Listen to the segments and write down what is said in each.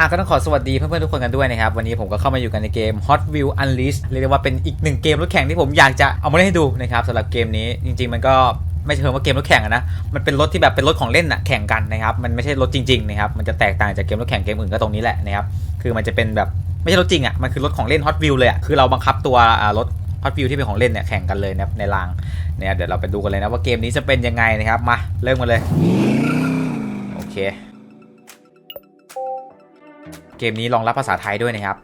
อะก็ต้องขอสวัสดีเพื่อนๆทุกคนกันด้วยนะครับ วันนี้ผมก็เข้ามาอยู่กันในเกม Hot Wheels Unleashed เรียกได้ว่าเป็นอีกหนึ่งเกมรถแข่งที่ผมอยากจะเอามาเล่นให้ดูนะครับสำหรับเกมนี้จริง ๆ มันก็ไม่เชิงว่าเกมรถแข่งนะ มันเป็นรถที่แบบเป็นรถของเล่นอะแข่งกันนะครับ มันไม่ใช่รถจริงๆนะครับ มันจะแตกต่างจากเกมรถแข่งเกมอื่นก็ตรงนี้แหละนะครับ คือมันจะเป็นแบบไม่ใช่รถจริงอะมันคือรถของเล่น Hot Wheels เลยอะคือเราบังคับตัวรถ Hot Wheels ที่เป็นของเล่นเนี่ยแข่งกันเลยนะครับในรางเนี่ยเดี๋ยวเราไปดูกันเลยนะว่าเกมนี้จะเป็นยังไงนะครับ มาเริ่มกันเลย โอเค เกมนี้รองรับภาษาไทยด้วยนะครับ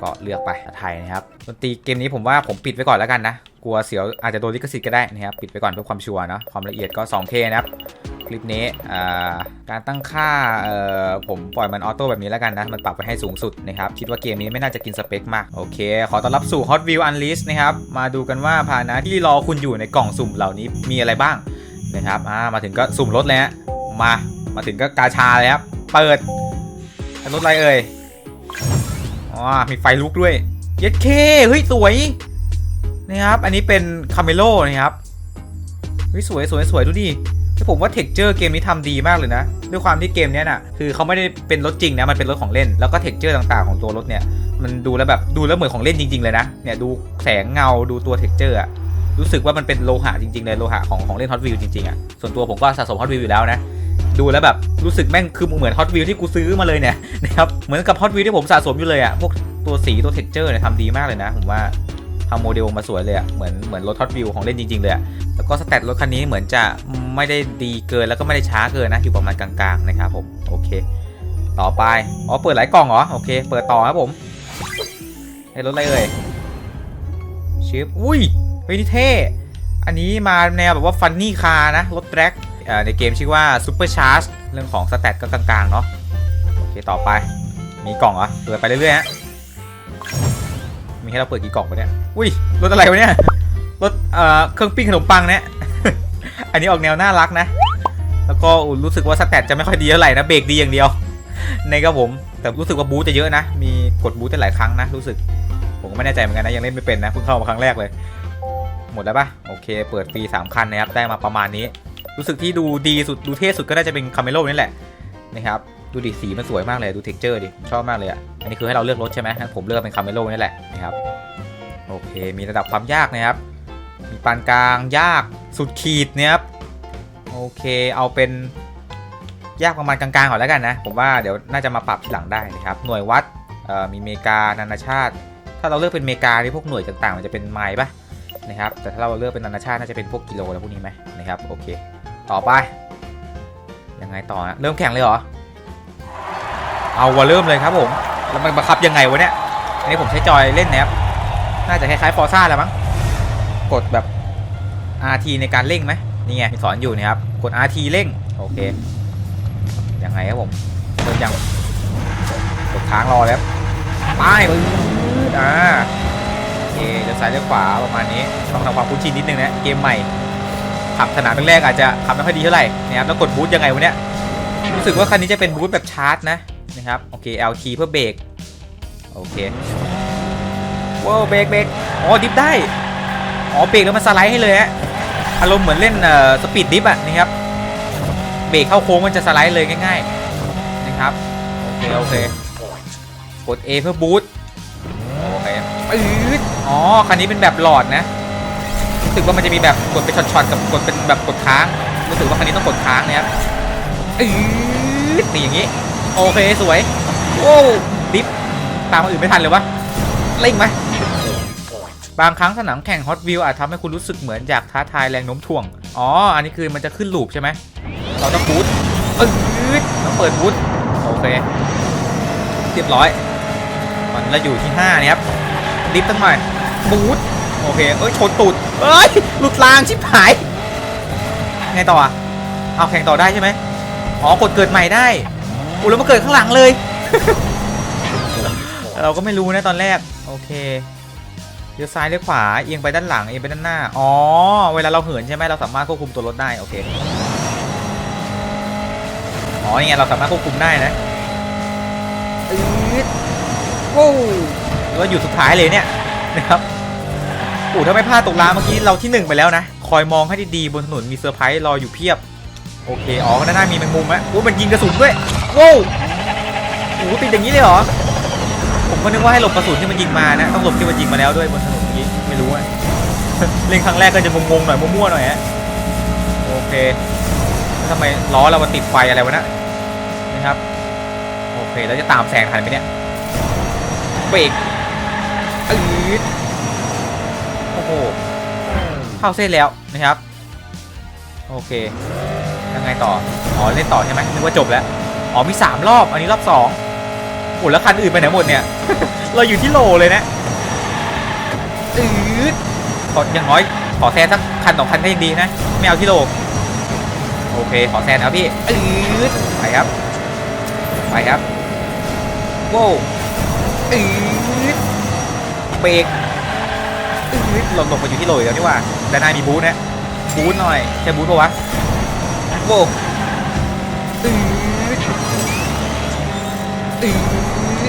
ก็เลือกไปภาษาไทยนะครับดนตรีเกมนี้ผมว่าผมปิดไว้ก่อนแล้วกันนะ กลัวเสียวอาจจะโดนลิขสิทธิ์ก็ได้นะครับปิดไปก่อนเพื่อความชัวร์เนาะความละเอียดก็ 2K นะครับคลิปนี้การตั้งค่าผมปล่อยมันออโต้แบบนี้แล้วกันนะ มันปรับไปให้สูงสุดนะครับ คิดว่าเกมนี้ไม่น่าจะกินสเปคมาก โอเค ขอต้อนรับสู่ Hot wheel Unleash นะครับ มาดูกันว่าพานะที่รอคุณอยู่ในกล่องสุ่มเหล่านี้มีอะไรบ้างนะครับมาถึงก็สุ่มรถเลยฮะมา มาถึงก็กาชาเลยครับ เปิดรถอะไรเอ่ย อ๋อมีไฟลุกด้วย เย็ดเคเฮ้ยสวยนะครับ อันนี้เป็นคาเมโลนะครับเฮ้ยสวยสวยสวยดูดิที่ผมว่าเท็กเจอร์เกมนี้ทำดีมากเลยนะ ด้วยความที่เกมนี้น่ะคือเขาไม่ได้เป็นรถจริงนะมันเป็นรถของเล่นแล้วก็เท็กเจอร์ต่างๆของตัวรถเนี่ยมันดูแล้วแบบดูแล้วเหมือนของเล่นจริง ๆ เลยนะเนี่ยดูแสงเงาดูตัวเท็กเจอร์อะรู้สึกว่ามันเป็นโลหะจริงๆเลยโลหะของของเล่นฮอตวิวจริงๆอะส่วนตัวผมก็สะสมฮอตวิวอยู่แล้วนะ ดูแล้วแบบรู้สึกแม่งคือเหมือนฮอตวิวที่กูซื้อมาเลยเนี่ยนะครับเหมือนกับฮอตวิวที่ผมสะสมอยู่เลยอะพวกตัวสีตัวเท็กเจอร์เนี่ยทำดีมากเลยนะผมว่าทำโมเดลมาสวยเลยอะเหมือนเหมือนรถฮอตวิวของเล่นจริง ๆ เลยอะแล้วก็สแตทรถคันนี้เหมือนจะไม่ได้ดีเกินแล้วก็ไม่ได้ช้าเกินนะอยู่ประมาณกลางๆนะครับผมโอเค ต่อไปอ๋อเปิดหลายกล่องเหรอโอเค เปิดต่อครับผมให้รถอะไรเอ่ยชิปอุ้ยเฮ้ยนี่เท่อันนี้มาแนวแบบว่าฟันนี่คานะรถแร็ก ในเกมชื่อว่า Super Charge เรื่องของสแตทก็กลางๆเนาะโอเคต่อไป มีกล่องเหรอเปิดไปเรื่อยๆฮะมีให้เราเปิดกี่กล่องวะเนี่ยอุ้ยรถอะไรวะเนี่ยรถเอ่อเครื่องปิ้งขนมปังเนี่ยอันนี้ออกแนวน่ารักนะ แล้วก็รู้สึกว่าสแตทจะไม่ค่อยดีเท่าไหร่นะเบรกดีอย่างเดียวในครับผมแต่รู้สึกว่าบูทจะเยอะนะ มีกดบูทได้หลายครั้งนะ รู้สึก ผมก็ไม่แน่ใจเหมือนกันนะยังเล่นไม่เป็นนะเพิ่งเข้ามาครั้งแรกเลย หมดแล้วปะโอเค เปิดฟรี3คันนะครับได้มาประมาณนี้ รู้สึกที่ดูดีสุดดูเท่สุดก็น่าจะเป็นคาเมโลนี่แหละนะครับดูดิสีมันสวยมากเลยดูเท็กเจอร์ดิชอบมากเลยอะอันนี้คือให้เราเลือกรถใช่ไหมงั้นผมเลือกเป็นคาเมโลนี่แหละนะครับโอเค มีระดับความยากนะครับ มีปานกลางยากสุดขีดนะครับโอเคเอาเป็นยากประมาณกลางๆก่อนแล้วกันนะ ผมว่าเดี๋ยวน่าจะมาปรับทีหลังได้นะครับ หน่วยวัดมีเมกานานาชาติ ถ้าเราเลือกเป็นเมกาที่พวกหน่วยต่างๆ มันจะเป็นไมล์ปะนะครับ แต่ถ้าเราเลือกเป็นนานาชาติน่าจะเป็นพวกกิโลแล้วพวกนี้ไหมนะครับ โอเค ต่อไป ยังไงต่อฮะเริ่มแข่งเลยเหรอ เอาวะเริ่มเลยครับผม แล้วมันบังคับยังไงวะเนี่ย อันนี้ผมใช้จอยเล่นนะครับ น่าจะคล้ายๆฟอร์ซ่าแหล้วมั้ง กดแบบ RT ในการเร่งไหมนี่ไงมีสอนอยู่นะครับ กด RT เร่ง โอเค ยังไงครับผมเริ่มยังกดค้างรอแล้วปปื๊ดอ่าโอเคเลี้ยวซ้ายเลี้ยวขวาประมาณนี้ ต้องทำความคุ้นชินนิดนึงนะ เกมใหม่ ขับสนามแรกๆอาจจะขับไม่ค่อยดีเท่าไหร่นะครับแล้วกดบูทยังไงวะเนี่ยรู้สึกว่าคันนี้จะเป็นบูทแบบชาร์จนะนะครับโอเค L key เพื่อเบรกโอเคว้าวเบรกเบรกอ๋อดิฟได้อ๋อเบรกแล้วมันสไลด์ให้เลยฮะอารมณ์เหมือนเล่นเอ่อสปีดดิฟอะนะครับเบรกเข้าโค้งมันจะสไลด์เลยง่าย ๆนะครับโอเคโอเคกด A เพื่อบูทโอเคปื๊ดอ๋อคันนี้เป็นแบบหลอดนะ รู้สึกว่ามันจะมีแบบกดเป็นช็อตๆกับกดเป็นแบบกดค้างรู้สึกว่าคันนี้ต้องกดค้างนะครับอืดนี่อย่างนี้โอเคสวยโว้ดิฟตามคนอื่นไม่ทันเลยวะเร่งไหมบางครั้งสนามแข่งฮอตวิวอาจทำให้คุณรู้สึกเหมือนอยากท้าทายแรงโน้มถ่วง อ๋อ อันนี้คือมันจะขึ้นลูปใช่ไหม เราต้องบูทอืดต้องเปิดบูทโอเค เรียบร้อย ตอนเราอยู่ที่ 5 เนี่ยครับ ดิฟตั้งหน่อยบูท โอเค เอ้ยชนตูดเอ้ย หลุดรางชิบหาย ไงต่ออะเอาแข่งต่อได้ใช่ไหมอ๋อกดเกิดใหม่ได้อุ้ยแล้วมาเกิดข้างหลังเลย เราก็ไม่รู้นะตอนแรก โอเคเลี้ยวซ้ายเลี้ยวขวา เอียงไปด้านหลัง เอียงไปด้านหน้า อ๋อ เวลาเราเหินใช่ไหมเราสามารถควบคุมตัวรถได้ โอเค อ๋อยังไงเราสามารถควบคุมได้นะอืดว้าวเราอยู่สุดท้ายเลยเนี่ยนะครับ โอ้ถ้าไม่พลาดตกราเมื่อกี้เราที่หนึ่งไปแล้วนะ คอยมองให้ดีๆบนถนนมีเซอร์ไพรส์รออยู่เพียบ โอเค อ๋อด้านหน้ามีแมงมุมอะโอ้มันยิงกระสุนด้วยว้าวโหติดอย่างนี้เลยเหรอ ผมก็นึกว่าให้หลบกระสุนที่มันยิงมานะ ต้องหลบที่มันยิงมาแล้วด้วยบนถนนเมื่อกี้ไม่รู้อะเล่นครั้งแรกก็จะงงๆหน่อยมั่วๆหน่อยฮะโอเคทำไมล้อเรามาติดไฟอะไรวะนะนะครับโอเคแล้วจะตามแซงทันไหมเนี่ยเบรกอืดโอ้โห เข้าเส้นแล้วนะครับ โอเคยังไงต่ออ๋อเล่นต่อใช่ไหมนึกว่าจบแล้วอ๋อมีสามรอบ อันนี้รอบสองโอ้แล้วคันอื่นไปไหนหมดเนี่ย เราอยู่ที่โลเลยนะอืดขออย่างน้อยขอแซนสักคันสองคันก็ยังดีนะ ไม่เอาที่โล โอเค ขอแซนเอาพี่อืดไปครับ ไปครับโว้อืดเบรก อืดหลบหลบมาอยู่ที่โหลอีกแล้วนี่หว่าด้านหน้ามีบูธนะบูธหน่อยใช่บูธปะวะโว้วอืดอื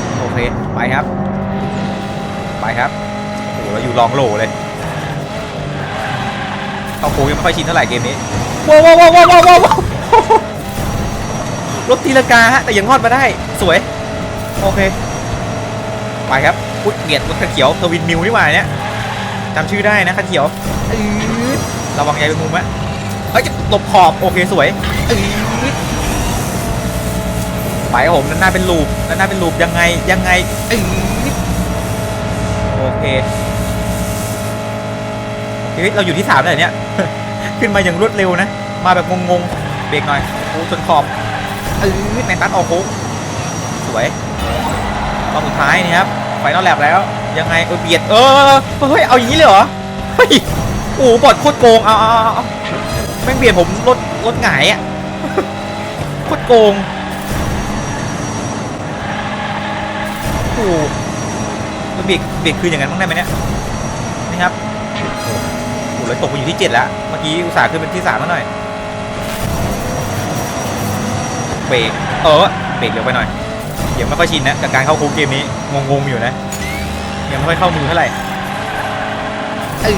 ดโอเคไปครับ ไปครับโอ้โหเราอยู่ลองโหลเลยเข้าโค้งยังไม่ค่อยชินเท่าไหร่เกมนี้ว้าวว้าวว้าวว้าวว้าวรถตีลังกาฮะแต่ยังรอดมาได้สวยโอเคไปครับอุ๊ยเบียดรถเขียวเทวินมิวนี่หว่าเนี่ย จำชื่อได้นะคันเขียวระวังใยเป็นมุมอะเฮ้ยหลบขอบโอเคสวยไปผมด้านหน้าเป็นลูปด้านหน้าเป็นลูปยังไงยังไงโอเคเฮ้ยเราอยู่ที่สามเลยเนี่ยขึ้นมาอย่างรวดเร็วนะ มาแบบงงๆเบรกหน่อยโอ้จนขอบเออในตัดออกโค้งสวยรอบสุดท้ายนี่ครับไฟนอลแลบแล้ว ยังไงเออเบียดเออเฮ้ยเอาอย่างนี้เลยเหรอเฮ้ยโอ้บอดโคตรโกงเอาเอาเอาแม่งเบียดผมรถรถหงายอะโคตรโกงโอ้โหแล้วเบรกเบรกคืนอย่างนั้นบ้างได้ไหมเนี่ยนี่ครับโอ้เลยตกไปอยู่ที่7แล้วเมื่อกี้อุตส่าห์ขึ้นเป็นที่3แล้วหน่อยเบรกเออเบรกเร็วไปหน่อยยังไม่ค่อยชินนะกับการเข้าค้งเกมนี้งงๆอยู่นะ ยังไม่ค่อยเข้ามือเท่าไหร่อื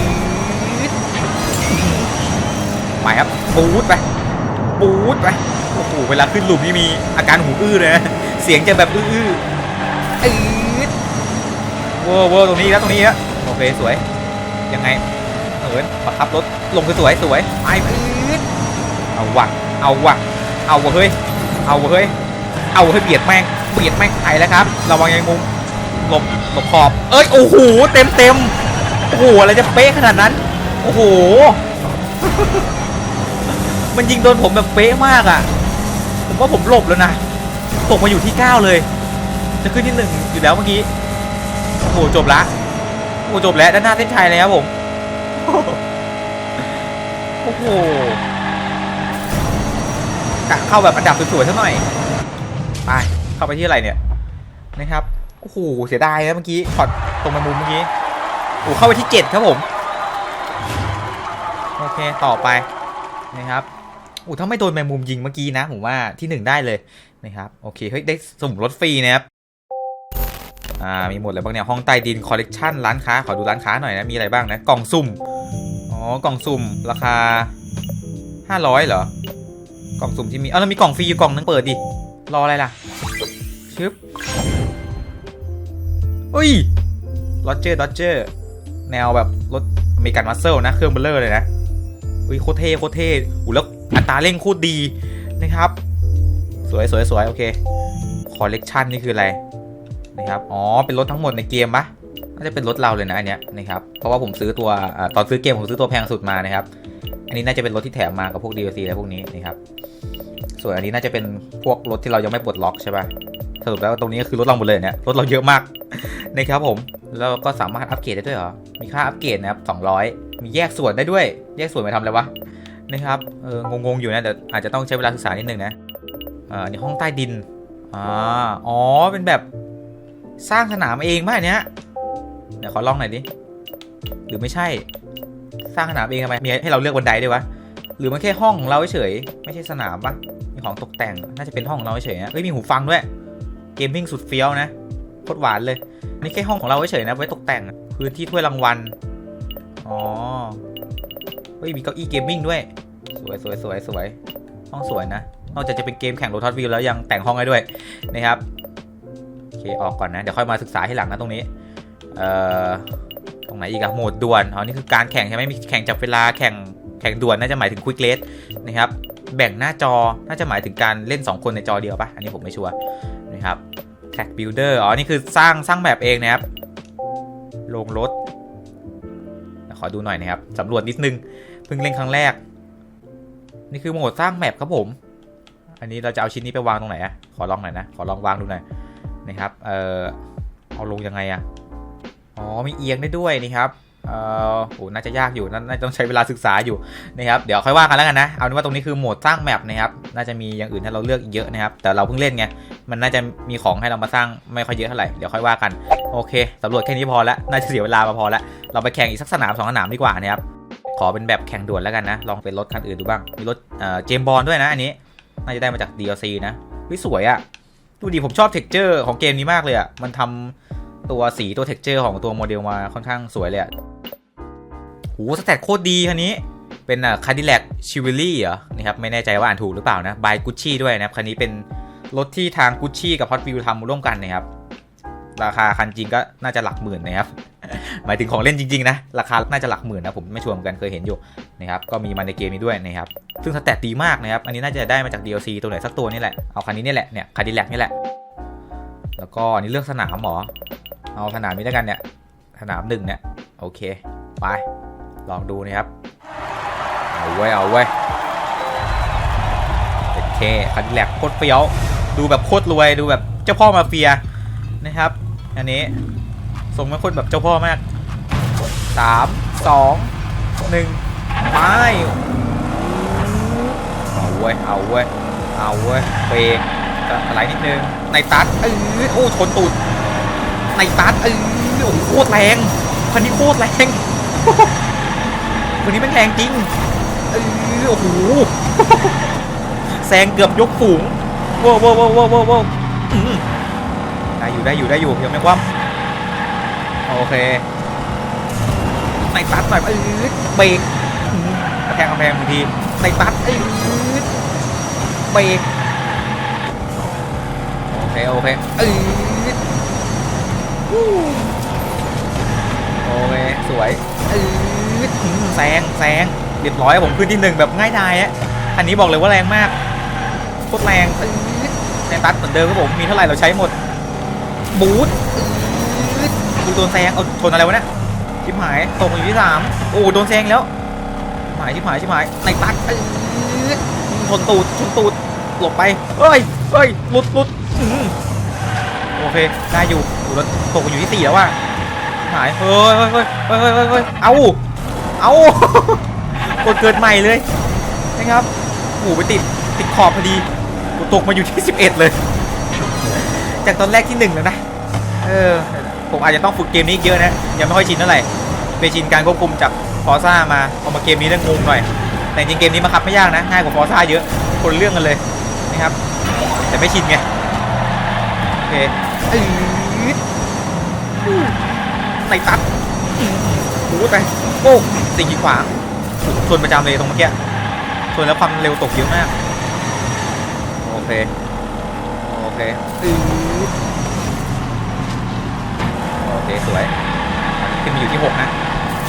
ดไปครับปูดไปปูดไปโอ้โหเวลาขึ้นหลุมนี่มีอาการหูอื้อเลยนะเสียงจะแบบอื้ออืดเวอร์เวอร์ตรงนี้แล้วตรงนี้แล้วโอเคสวย ยังไงเอินประคับรถลงสวยสวยไปปื๊ดเอาวะเอาวะเอาวะเฮ้ยเอาวะเฮ้ยเอาวะเฮ้ยเบียดแม่งเบียดแม่งไปแล้วครับระวังยังงง หลบหลบขอบ เอ้ย โอ้โห เต็มเต็มโอ้โห อะไรจะเป๊ะขนาดนั้น โอ้โห มันยิงโดนผมแบบเป๊ะมากอะ ผมว่าผมหลบแล้วนะ ตกมาอยู่ที่ 9 เลย จะขึ้นที่หนึ่งอยู่แล้วเมื่อกี้ โอ้โห จบละ โอ้โหจบแล้ว ด้านหน้าเส้นชัยเลยครับผม โอ้โหกะเข้าแบบอันดับสวยๆสักหน่อย ไป เข้าไปที่อะไรเนี่ย นะครับ โอ้โหเสียดายนะเมื่อกี้ช็อตตรงมามุมเมื่อกี้โอ้เข้าไปที่7ครับผมโอเคต่อไปนะครับโอ้ถ้าไม่โดนแมงมุมยิงเมื่อกี้นะผมว่าที่หนึ่งได้เลยนะครับโอเคเฮ้ยได้สมุดรถฟรีนะครับอ่ามีหมดเลยบ้างเนี่ยห้องใต้ดินคอลเลกชันร้านค้าขอดูร้านค้าหน่อยนะมีอะไรบ้างนะกล่องสุ่มอ๋อกล่องสุ่มราคา 500เหรอกล่องสุ่มที่มีเอ้าแล้วมีกล่องฟรีอยู่กล่องนึงเปิดดิรออะไรล่ะชึบ อุ้ยลอเจอร์ดอเจอร์แนวแบบรถอเมริกันมัสเซลนะ เครื่องเบลเลอร์เลยนะ อุ้ยโคตรเท่โคตรเท่อู้แล้วอัตราเร่งโคตรดีนะครับ สวยสวยสวยโอเคคอลเลกชันนี่คืออะไรนะครับ อ๋อ เป็นรถทั้งหมดในเกมปะน่าจะเป็นรถเราเลยนะอันเนี้ยนะครับ เพราะว่าผมซื้อตัวอตอนซื้อเกมผมซื้อตัวแพงสุดมานะครับ อันนี้น่าจะเป็นรถที่แถมมากับพวก DLC อะไรพวกนี้นะครับ ส่วนอันนี้น่าจะเป็นพวกรถที่เรายังไม่ปลดล็อกใช่ปะ รุปแล้วตรงนี้คือรถเราหมดเลยเนี่ยรถเราเยอะมากนะครับผมแล้วก็สามารถอัปเกรดได้ด้วยเหรอมีค่าอัปเกรดนะครับ200 มีแยกส่วนได้ด้วย แยกส่วนไปทำอะไรวะนะครับเอองงๆอยู่นะเดี๋ยวอาจจะต้องใช้เวลาศึกษานิดนึงนะอ่าอันนี้ห้องใต้ดินอ่าอ๋อเป็นแบบสร้างสนามเองป่ะเนี้ยเดี๋ยวขอลองหน่อยดิหรือไม่ใช่ สร้างสนามเองทำไมมีให้เราเลือกบันไดด้วยวะหรือมันแค่ห้องของเราเฉยไม่ใช่สนามปะมีของตกแต่งน่าจะเป็นห้องของเราเฉยนะเอ้ยมีหูฟังด้วย เกมมิ่งสุดเฟี้ยวนะโคตรหวานเลย นี่แค่ห้องของเราเฉยๆนะ ไว้ตกแต่งพื้นที่ถ้วยรางวัล อ๋อ เฮ้ย มีเก้าอี้เกมมิ่งด้วย สวยสวยสวยสวยห้องสวยนะ นอกจากจะเป็นเกมแข่งโรทัสวิวแล้วยังแต่งห้องให้ด้วยนะครับโอเคออกก่อนนะ เดี๋ยวค่อยมาศึกษาให้หลังนะตรงนี้ เอ่อ ตรงไหนอีกอะโหมดด่วน อ๋อ นี่คือการแข่งใช่ไหมมีแข่งจับเวลาแข่งแข่งด่วนน่าจะหมายถึง Quick Race นะครับ แบ่งหน้าจอ น่าจะหมายถึงการเล่น 2 คนในจอเดียวปะอันนี้ผมไม่ชัวร์นะครับ แท็กบิลดเออร์อ๋อ นี่คือสร้างสร้างแบบเองนะครับ ลงรถ ขอดูหน่อยนะครับสำรวจนิดนึง เพิ่งเล่นครั้งแรก นี่คือโหมดสร้างแมปครับผม อันนี้เราจะเอาชิ้นนี้ไปวางตรงไหนอะขอลองหน่อยนะ ขอลองวางดูหน่อยนะครับ เออเอาลงยังไงอะอ๋อ มีเอียงได้ด้วยนี่ครับ เออโหน่าจะยากอยู่น่าจะต้องใช้เวลาศึกษาอยู่นะครับเดี๋ยวค่อยว่ากันแล้วกันนะเอาเป็นว่าตรงนี้คือโหมดสร้างแมปนะครับน่าจะมีอย่างอื่นให้เราเลือกอีกเยอะนะครับ แต่เราเพิ่งเล่นไงมันน่าจะมีของให้เรามาสร้างไม่ค่อยเยอะเท่าไหร่เดี๋ยวค่อยว่ากันโอเคสำรวจแค่นี้พอละน่าจะเสียเวลามาพอละเราไปแข่งอีกสักสนามสองสนามดีกว่านะครับขอเป็นแบบแข่งด่วนแล้วกันนะ ลองเป็นรถคันอื่นดูบ้าง มีรถเจมบอลด้วยนะอันนี้ น่าจะได้มาจาก DLC นะวิสวยอะดูดิผมชอบเท็กเจอร์ของเกมนี้มากเลยอะมันทำ ตัวสีตัวเท็กเจอร์ของตัวโมเดลมาค่อนข้างสวยเลยอะหูสแตทโคตรดีคันนี้เป็นอะคาดิแลกชิวิลี่เหรอนะครับไม่แน่ใจว่าอ่านถูกหรือเปล่านะบายกุชชี่ด้วยนะครับคันนี้เป็นรถที่ทางกุชชี่กับฮอตวิวทำร่วมกันนะครับราคาคันจริงก็น่าจะหลักหมื่นนะครับหมายถึงของเล่นจริงๆนะราคาน่าจะหลักหมื่นนะผมไม่ชัวร์เหมือนกันเคยเห็นอยู่นะครับก็มีมาในเกมนี้ด้วยนะครับซึ่งสแตทดีมากนะครับอันนี้น่าจะได้มาจาก DLC ตัวไหนสักตัวนี่แหละเอาคันนี้นี่แหละเนี่ยคาดิแลกนี่แหละแล้วก็อันนี้เลือกสนามหมอ เอาสนามนี้แล้วกันเนี่ย สนามหนึ่งเนี่ย โอเค ไป ลองดูนะครับ เอาไว้เอาไว้โอเคคันดิแลกโคตรเฟี้ยว ดูแบบโคตรรวย ดูแบบเจ้าพ่อมาเฟียนะครับ อันนี้ทรงไม่โคตรแบบเจ้าพ่อมากสามสองหนึ่งไปเอาเว้ย เอาเว้ย เอาเว้ยเบรกอะไรนิดนึง ในตัดเออโอ้ชนตูด ในตัดเออโอ้โหโคตรแรงคันนี้โคตรแรงคันนี้มันแรงจริงเออโอ้โหแซงเกือบยกฝูงว้าวว้าวว้าวว้าวว้าวได้อยู่ได้อยู่ได้อยู่ยังไม่คว่ำโอเคในตัดหน่อยเออเบรกกระแทกกำแพงบางทีในตัดเออเบรกโอเคโอเคเออ โอเคสวยแซงแซงเรียบร้อยผมขึ้นที่หนึ่งแบบง่ายดายอะอันนี้บอกเลยว่าแรงมากโคตรแรงในตัดเหมือนเดิมครับผมมีเท่าไหร่เราใช้หมด บูทอื้อกูโดนแซงเอาชนอะไรวะเนี่ยชิบหายตกอยู่ที่สามโอ้โดนแซงแล้วชิบหายชิบหายชิบหายในตัดชนตูดชนตูดหลบไปเฮ้ยเฮ้ยหลุดหลุดโอเคได้อยู่ โอ้แล้วตกอยู่ที่สี่แล้วว่ะชิบหายเฮ้ยเฮ้ยเฮ้ยเฮ้ยเฮ้ยเฮ้ยเฮ้ยเอาเอากดเกิดใหม่เลยนะครับโอ้โหไปติดติดขอบพอดีกูตกมาอยู่ที่ 11 เลย จากตอนแรกที่หนึ่งแล้วนะเออผมอาจจะต้องฝึกเกมนี้อีกเยอะนะยังไม่ค่อยชินเท่าไหร่ไปชินการควบคุมจากฟอร์ซ่ามาพอมาเกมนี้เรื่องงงหน่อย แต่จริงๆเกมนี้บังคับไม่ยากนะง่ายกว่าฟอร์ซ่าเยอะคนละเรื่องกันเลยนะครับ แต่ไม่ชินไงโอเค อืดอู้ในตัดโอ้ไปโอ้สิ่งกีขวางชนประจำเลยตรงเมื่อกี้ชนแล้วความเร็วตกเยอะมาก โอเค โอเคอืดโอเค สวย ขึ้นมาอยู่ที่6นะ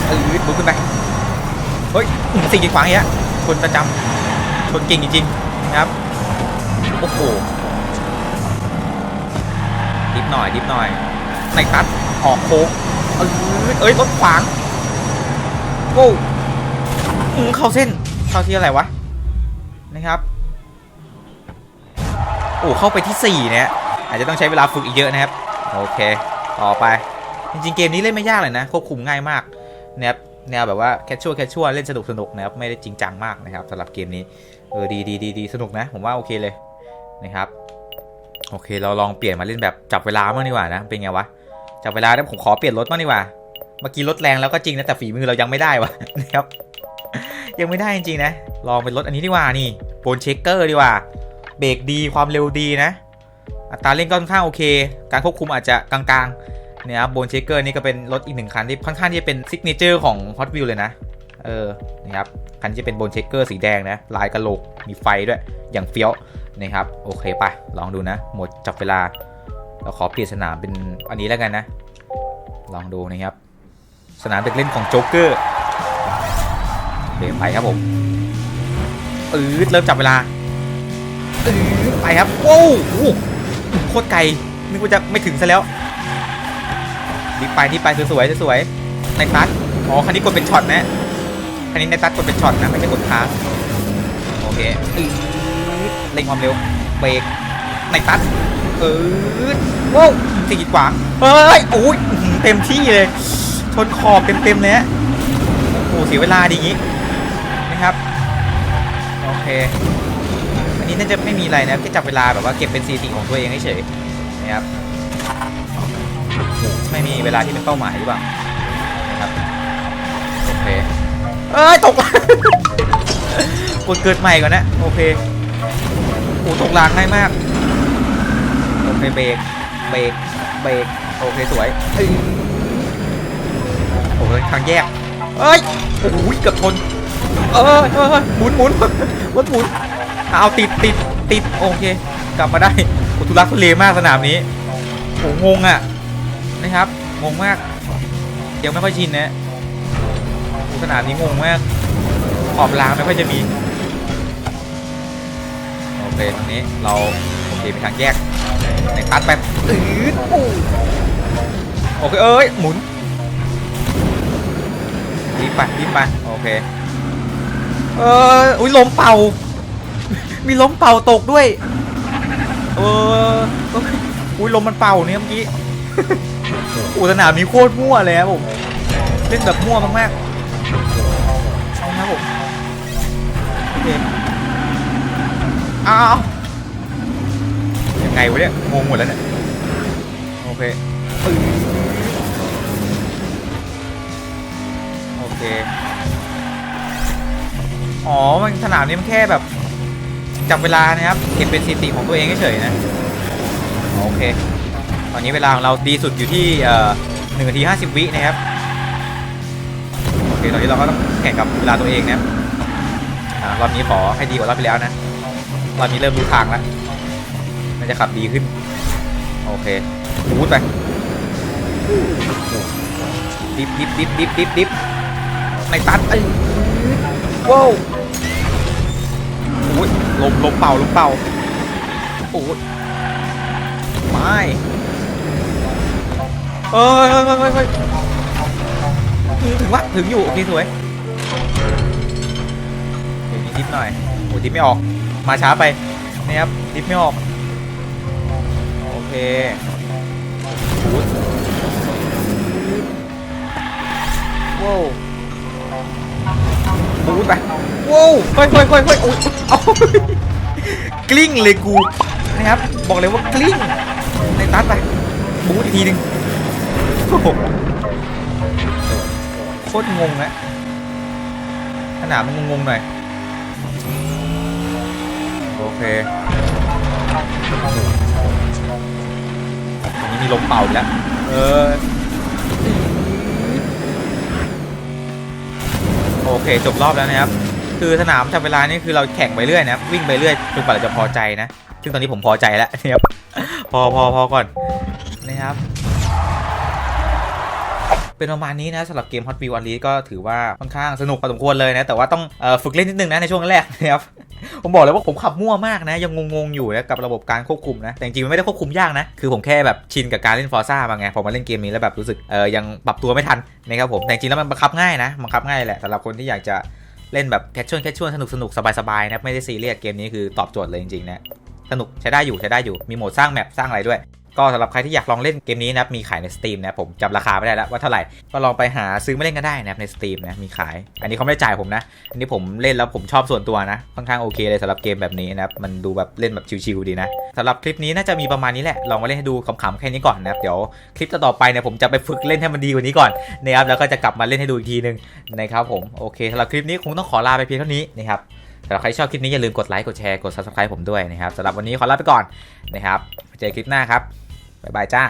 อืดบุกขึ้นไป เฮ้ยอื้อสิ่งกีขวางเงี้ยชนประจำชนเก่งจริงๆนะครับ โอ้โห ดิฟหน่อยดิฟหน่อยในตัดออกโค้งเอ้ยเอ้ยรถขวางโว้เข้าเส้นเข้าที่อะไรวะนะครับโอ้เข้าไปที่ 4 เนี่ย อาจจะต้องใช้เวลาฝึกอีกเยอะนะครับ โอเค ต่อไป จริงๆ เกมนี้เล่นไม่ยากเลยนะ ควบคุมง่ายมากนะครับแนวแบบว่าแคชชัวแคชชัวเล่นสนุกสนุกนะครับ ไม่ได้จริงจังมากนะครับสำหรับเกมนี้ เออ ดีดีดีดีสนุกนะ ผมว่าโอเคเลยนะครับ โอเค เราลองเปลี่ยนมาเล่นแบบจับเวลาบ้างดีกว่านะ เป็นไงวะ จับเวลาแล้วผมขอเปลี่ยนรถบ้างดีกว่า เมื่อกี้รถแรงแล้วก็จริงนะแต่ฝีมือเรายังไม่ได้วะนะครับ ยังไม่ได้จริงๆนะ ลองเป็นรถอันนี้ดีกว่านี่โบนเชคเกอร์ดีกว่า เบรกดีความเร็วดีนะ อัตราเร่งก็ค่อนข้างโอเค การควบคุมอาจจะกลางๆเนี่ยครับโบนเชคเกอร์นี่ก็เป็นรถอีกหนึ่งคันที่ค่อนข้างที่จะเป็นซิกเนเจอร์ของ Hot Wheels เลยนะ เออนี่ครับ คันที่เป็นโบนเชคเกอร์สีแดงนะ ลายกระโหลก มีไฟด้วย อย่างเฟี้ยว นะครับ โอเคไปลองดูนะ หมดจับเวลา เราขอเปลี่ยนสนามเป็นอันนี้แล้วกันนะ ลองดูนะครับ สนามเด็กเล่นของโจ๊กเกอร์เดไปครับผมอืดเริ่มจับเวลาอืดไปครับโอ้โหโคตรไกลนึกว่าจะไม่ถึงซะแล้วรีบไปรีบไปสวยๆสวยๆในตัดอ๋อคันนี้กดเป็นช็อตนะคันนี้ในตัดกดเป็นช็อตนะไม่ใช่กดค้างโอเคอื เร่งความเร็วเบรกในตัดเออว้าวสีกีดขวางเฮ้ยโอ้ยอื้อหือเต็มที่เลย ชนขอบเต็มๆเลยฮะโอ้โหเสียเวลาดีงี้นะครับโอเคอันนี้น่าจะไม่มีอะไรนะแค่จับเวลาแบบว่าเก็บเป็นซีทีของตัวเองเฉยนะครับไม่มีเวลาที่เป็นเป้าหมายหรือเปล่านะครับโอเคเอ้ยตกกดเกิดใหม่ก่อนนะโอเค ตกรางง่ายมาก โอเคเบรก เบรก เบรก โอเคสวยเอ้ยโอ้ยทางแยก เอ้ย โอ้โหเกือบชน เออเออหมุนหมุนรถหมุน เอาติดติดติดโอเค กลับมาได้โอ้ทุลักทุเลมากสนามนี้โอ้งงอะ นะครับ งงมาก ยังไม่ค่อยชินนะสนามนี้งงมากขอบรางไม่ค่อยจะมี เคตรงนี้เราโอเคไปทางแยกในคัดไปอืดโอ้โอเคเอ้ยหมุนรีบไปรีบไปโอเคเอออุ้ยลมเป่า มีลมเป่าตกด้วย เอออุ้ยลมมันเป่าเนี่ยเมื่อกี้อุสนามนี้โคตรมั่วเลยครับผมเล่นแบบมั่วมากๆนะครับผมโอเค อ้าวยังไงวะเนี่ยงงหมดแล้วเนี่ยโอเคโอเค อ๋อ มันสนามนี้มันแค่แบบ จับเวลานะครับ เก็บเป็นสถิติของตัวเองเฉยๆนะ โอเค ตอนนี้เวลาของเราดีสุดอยู่ที่หนึ่งนาทีห้าสิบวินะครับ โอเค ตอนนี้เราก็ต้องแข่งกับเวลาตัวเองนะครับอ่ารอบนี้ขอให้ดีกว่ารอบที่แล้วนะ รอบนี้เริ่มรู้ทางแล้วมันจะขับดีขึ้น โอเคพูดไปดิบดิบดิบดิบดิบดิบในตันเอ้ยว้าวโอ้ยลมลมเป่าลมเป่าโอ้ยไม่เอ้ยเฮ้ยเฮ้ยเฮ้ยเฮ้ยถึงวะถึงอยู่โอเคสวยเดี๋ยวนี้ดิฟหน่อยโอ้ดิฟไม่ออก มาช้าไปนะครับดิฟไม่ออก โอเคโอ้ยว้าวบูดไปว้าวค่อยค่อยค่อยค่อยโอ้ยกลิ้งเลยกูนะครับ บอกเลยว่ากลิ้งในตัดไปบูดอีกทีหนึ่งโอ้โหโคตรงงนะขนาดมันงงๆหน่อย โอเคอันนี้มีลมเป่าอีกแล้ว เออ โอเค จบรอบแล้วนะครับ คือสนามจับเวลานี่คือเราแข่งไปเรื่อยนะครับ วิ่งไปเรื่อยจนกว่าเราจะพอใจนะ ซึ่งตอนนี้ผมพอใจแล้วนะครับ พอพอพอก่อนนะครับ เป็นประมาณนี้นะสำหรับเกม Hot Wheels Unleashed ก็ถือว่าค่อนข้างสนุกพอสมควรเลยนะ แต่ว่าต้องออฝึกเล่นนิดนึงนะในช่วงแรกนะครับ ผมบอกเลยว่าผมขับมั่วมากนะ ยังงงๆอยู่นะกับระบบการควบคุมนะ แต่จริงๆมันไม่ได้ควบคุมยากนะ คือผมแค่แบบชินกับการเล่นฟอร์ซ่ามาไงพอมาเล่นเกมนี้แล้วแบบรู้สึกเออยังปรับตัวไม่ทันนะครับผมแต่จริงๆแล้วมันบังคับง่ายนะบังคับง่ายแหละสำหรับคนที่อยากจะเล่นแบบแคชชวลแคชชวลสนุกสนุกสบายๆนะไม่ได้ซีเรียสเกมนี้คือตอบโจทย์เลยจริงๆนะสนุกใช้ได้อยู่ใช้ได้อยู่มีโหมดสร้างแมปสร้างอะไรด้วย ก็สำหรับใครที่อยากลองเล่นเกมนี้นะครับมีขายใน Steam นะผมจำราคาไม่ได้แล้วว่าเท่าไหร่ก็ลองไปหาซื้อมาเล่นกันได้นะครับใน Steam นะมีขาย อันนี้เขาไม่ได้จ่ายผมนะ อันนี้ผมเล่นแล้วผมชอบส่วนตัวนะค่อนข้างโอเคเลยสำหรับเกมแบบนี้นะครับมันดูแบบเล่นแบบชิวๆดีนะสำหรับคลิปนี้น่าจะมีประมาณนี้แหละลองมาเล่นให้ดูขำๆแค่นี้ก่อนนะครับเดี๋ยวคลิปต่อไปเนี่ยผมจะไปฝึกเล่นให้มันดีกว่านี้ก่อนนะครับแล้วก็จะกลับมาเล่นให้ดูอีกทีนึงนะครับผมโอเคสำหรับคลิปนี้คงต้องขอลาไปเพียงเท่านี้นะครับสำหรับใครชอบคลิปนี้อย่าลืมกดไลค์กดแชร์กด subscribe ผมด้วยนะครับสำหรับวันนี้ขอลาไปก่อนนะครับเจอกันคลิปหน้าครับ บ๊ายบายจ้า